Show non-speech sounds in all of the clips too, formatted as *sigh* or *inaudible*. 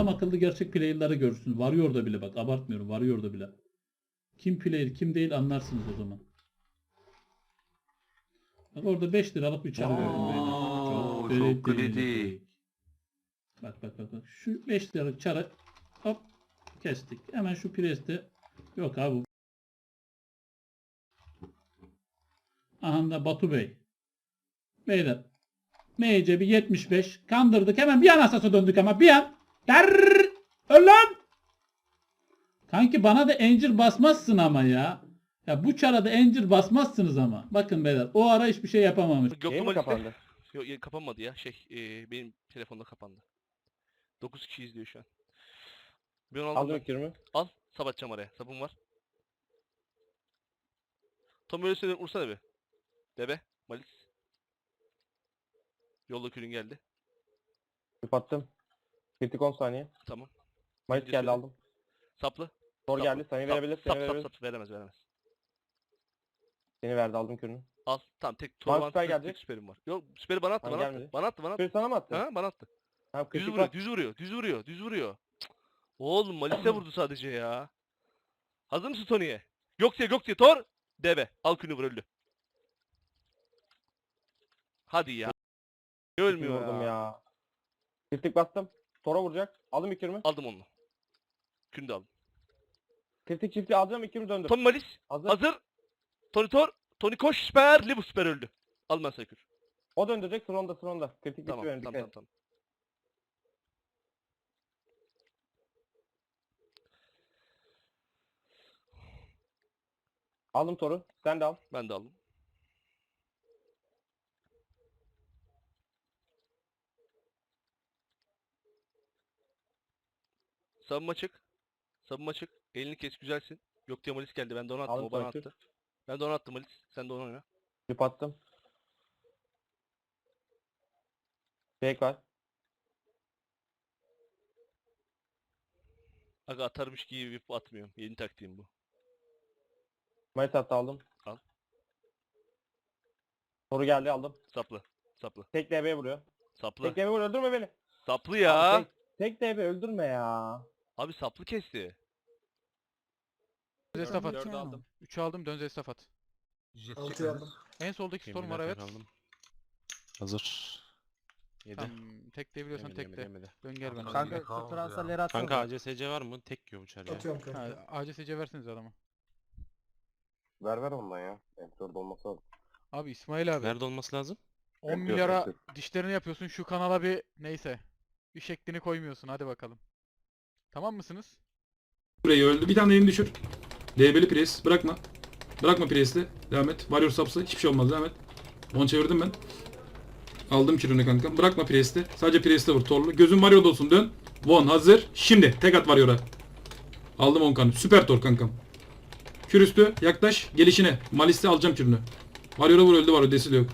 Adam akıllı gerçek player'ları görürsünüz. Varıyor da bile bak abartmıyorum. Varıyor da bile. Kim player kim değil anlarsınız o zaman. Bak orada 5 liralık bir çarı gördüm. Oo, çok kritik. Bak bak bak. bak. Şu 5 liralık çarı hop kestik. Hemen şu preste yok abi. Aha da Batu Bey. Beyler. MC bir 75. Kandırdık. Hemen bir an asasa döndük ama bir an. Der. Öl lan. Kanki bana da encir basmazsın ama ya. Ya bu çarada encir basmazsınız ama. Bakın beyler o ara hiçbir şey yapamamış. Mı Malis'te- kapandı? *laughs* Yok ya, kapanmadı ya. Şey e, benim telefonda kapandı. 9 kişi izliyor şu an. Bir 16 Aldım. Al. Sap atacağım araya. Sapım var. Tam öyle söyle vursana bir. Bebe. Malis. Yolda külün geldi. Küp attım. Kritik 10 saniye. Tamam. Mayıs Video geldi aldım. Saplı. Tor Saplı. geldi. Seni Sap, verebilir. Sap Seni sap verebilir. sap. Veremez veremez. Seni verdi aldım kürünü. Al. Tamam tek Bana Torvan süper gelecek. süperim var. Yok süperi bana attı Bana bana attı. Bana attı bana attı. Süper sana mı attı? Ha bana attı. Tamam Düz vuruyor, var. düz vuruyor, düz vuruyor, düz vuruyor. Cık. Oğlum Malis'e vurdu sadece ya. Hazır mısın Tony'ye? Yok diye yok diye Tor. Debe. Al külünü vur öldü. Hadi ya. Ölmüyor ya. ya. Kritik bastım. Tora vuracak. Aldım ilk yirmi. Aldım onu. Külünü de aldım. Kritik çifti alacağım ilk yirmi döndüm. Tony Malis. Hazır. Hazır. Tony Tor. Tony koş süper. Libu süper öldü. Al ben sana kür. O döndürecek. Sıronda sıronda. Kritik Tamam tamam tamam. et. tamam. Aldım Tor'u. Sen de al. Ben de aldım. Savunma çık. Savunma çık. Elini kes güzelsin. Yok diye Malis geldi. Ben de onu attım. Aldım o bana sana kür. attı. Ben de onu attım Malis. Sen de onu oyna. Küp attım. Fake var. Aga atarmış gibi bir atmıyorum. Yeni taktiğim bu. Mayıs attı aldım. Al. Toru geldi aldım. Saplı. Saplı. Tek DB vuruyor. Saplı. Tek DB vuruyor. Öldürme beni. Saplı ya. Tek, tek DB öldürme ya. Abi saplı kesti. Zestaf at. Dördü aldım. 3 aldım dön zestaf at. Altı aldım. En soldaki storm var evet. Hazır. Yedi. Tamam tek de biliyorsan Yemedi, tek de. yemedi, yemedi. Dön gel bana. Kanka ya. transferleri atsana. Kanka ACSC var mı? Tek yiyor çar ya. Atıyorum kanka. Ha, ACSC verseniz adama. Ver ver ondan ya. M4 olması lazım. Abi İsmail abi. Nerede olması lazım? 10 Yok, milyara yok. dişlerini yapıyorsun şu kanala bir neyse. Bir şeklini koymuyorsun hadi bakalım. Tamam mısınız? Burayı öldü. Bir tane elini düşür. DB'li pres. Bırakma. Bırakma pres'i. Devam et. Warrior sapsı. Hiçbir şey olmaz. Devam et. Onu çevirdim ben. Aldım kürünü kanka. Bırakma pres'i. Sadece pres'te vur. Torlu. Gözün Warrior'da olsun. Dön. Von hazır. Şimdi. Tek at Warrior'a. Aldım 10 kanı. Süper tor kankam. Kür üstü. Yaklaş. Gelişine. Malis'te alacağım kürünü. Warrior'a vur öldü Warrior. Desil yok.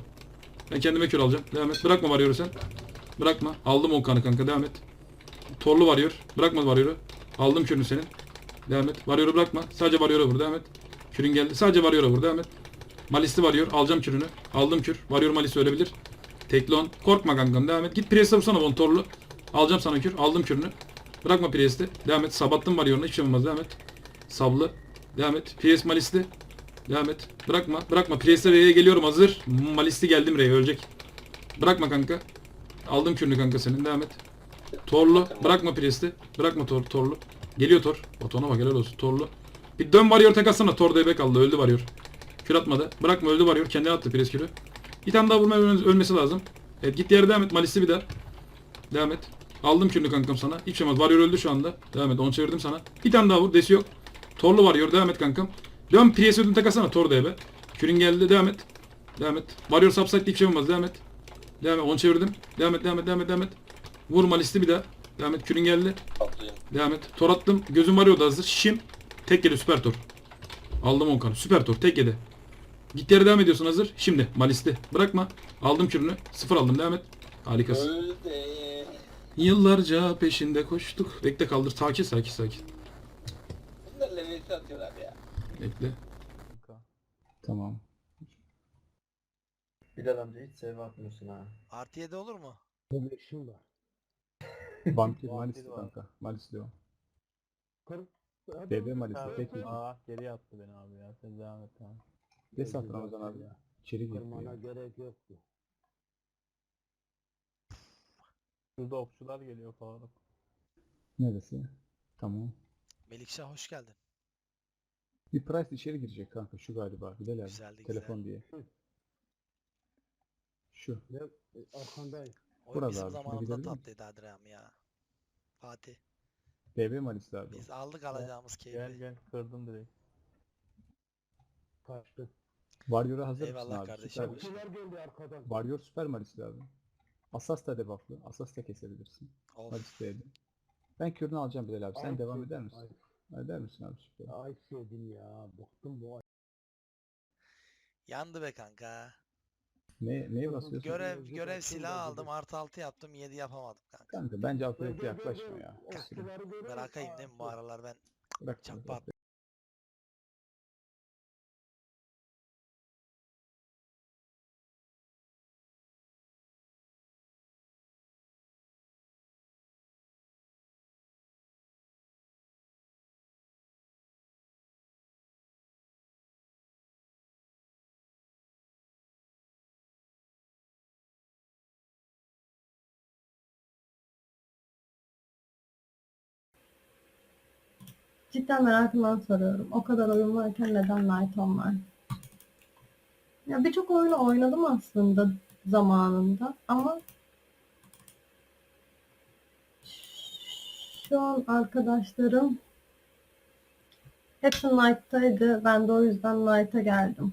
Ben kendime kür alacağım. Devam et. Bırakma Warrior'u sen. Bırakma. Aldım 10 kanı kanka. Devam et. Torlu Warrior. Bırakma Warrior'u. Aldım kürünü senin. Devam et. Varıyor'u bırakma. Sadece Varyor'a vur. Devam et. Kürün geldi. Sadece Varyor'a vur. Devam et. Malisli Varyor. Alacağım kürünü. Aldım kür. Varyor Malisi ölebilir. Teklon. Korkma kankam. Devam et. Git Priest'e vursana Von Torlu. Alacağım sana kür. Aldım kürünü. Bırakma Priest'i. Devam et. Sabattım Varyor'una. Hiçbir şey olmaz. Devam et. Sablı. Devam et. Priest Malisli. Devam et. Bırakma. Bırakma. Priest'e R'ye geliyorum. Hazır. Malisli geldim R'ye. Ölecek. Bırakma kanka. Aldım kürünü kanka senin. Devam et. Torlu. Bırakma Priest'i. Bırakma tor, Torlu. Geliyor Tor. Botona bak helal olsun. Torlu. Bir dön varıyor tek. Tor DB kaldı. Öldü varıyor. Kür atmadı. Bırakma öldü varıyor. Kendine attı pres kürü. Bir tane daha vurma öl- ölmesi lazım. Evet git yere devam et. Malisli bir daha. Devam et. Aldım kürünü kankam sana. Hiç şey olmaz. Varıyor öldü şu anda. Devam et. Onu çevirdim sana. Bir tane daha vur. Desi yok. Torlu varıyor. Devam et kankam. Dön pres ödün tek. Tor DB. Kürün geldi. Devam et. Devam et. Varıyor subside hiçbir şey olmaz. Devam et. Devam et. Onu çevirdim. Devam et. Devam et. Devam et. Devam et. Vur Malisli bir daha. Devam et. Kürün geldi. Devam et. Tor attım. Gözüm varıyordu hazır. Şim. Tek yedi süper tor. Aldım 10 kanı. Süper tor. Tek yedi. Git yere devam ediyorsun hazır. Şimdi. Malisti. Bırakma. Aldım kürünü. Sıfır aldım. Devam et. Harikasın. Yıllarca peşinde koştuk. Bekle kaldır. Sakin sakin sakin. Bunlar levesi atıyorlar ya. Bekle. Tamam. Bilal amca hiç sevme atmıyorsun ha. Artı 7 olur mu? Vampir Malisli kanka. Malisli o. DB Malisli tek yedi. Aa geriye attı beni abi ya. Sen devam et tamam. Des at Ramazan abi. İçeri gir. gerek yoktu. Şurada okçular geliyor falan. Neresi? Tamam. Melikşah hoş geldin. Bir Price içeri girecek kanka şu galiba. Bilal abi. Güzeldi, Telefon diye. Şu. Arkandayım. O Burada bizim abi, şuna zamanımızda gidebilir misin? tatlıydı Adrem ya. Fatih. DB Malisli abi. Biz aldık alacağımız keyfi. Gel gel kırdım direkt. Kaçtı. Warrior'a hazır Eyvallah mısın abi? kardeşim. Süper. geldi arkadan. Warrior süper Malisli abi. Asas da debufflı. Asas da kesebilirsin. Of. Malisli abi. Ben kürünü alacağım Bilal abi. Sen Ay, devam şey, eder misin? Eder misin abi süper. Ay sevdim ya. Bıktım bu ay. Yandı be kanka. Ne, neye basıyorsun? Görev görev silah aldım artı 6 yaptım 7 yapamadım kanka. Kanka bence Alfred'e yaklaşma ya. Bırakayım değil mi bu aralar ben Bırak. çakpa Cidden merakımdan soruyorum. O kadar oyun varken neden Nighton var? Ya birçok oyunu oynadım aslında zamanında ama şu an arkadaşlarım hepsi Knight'taydı. Ben de o yüzden Knight'a geldim.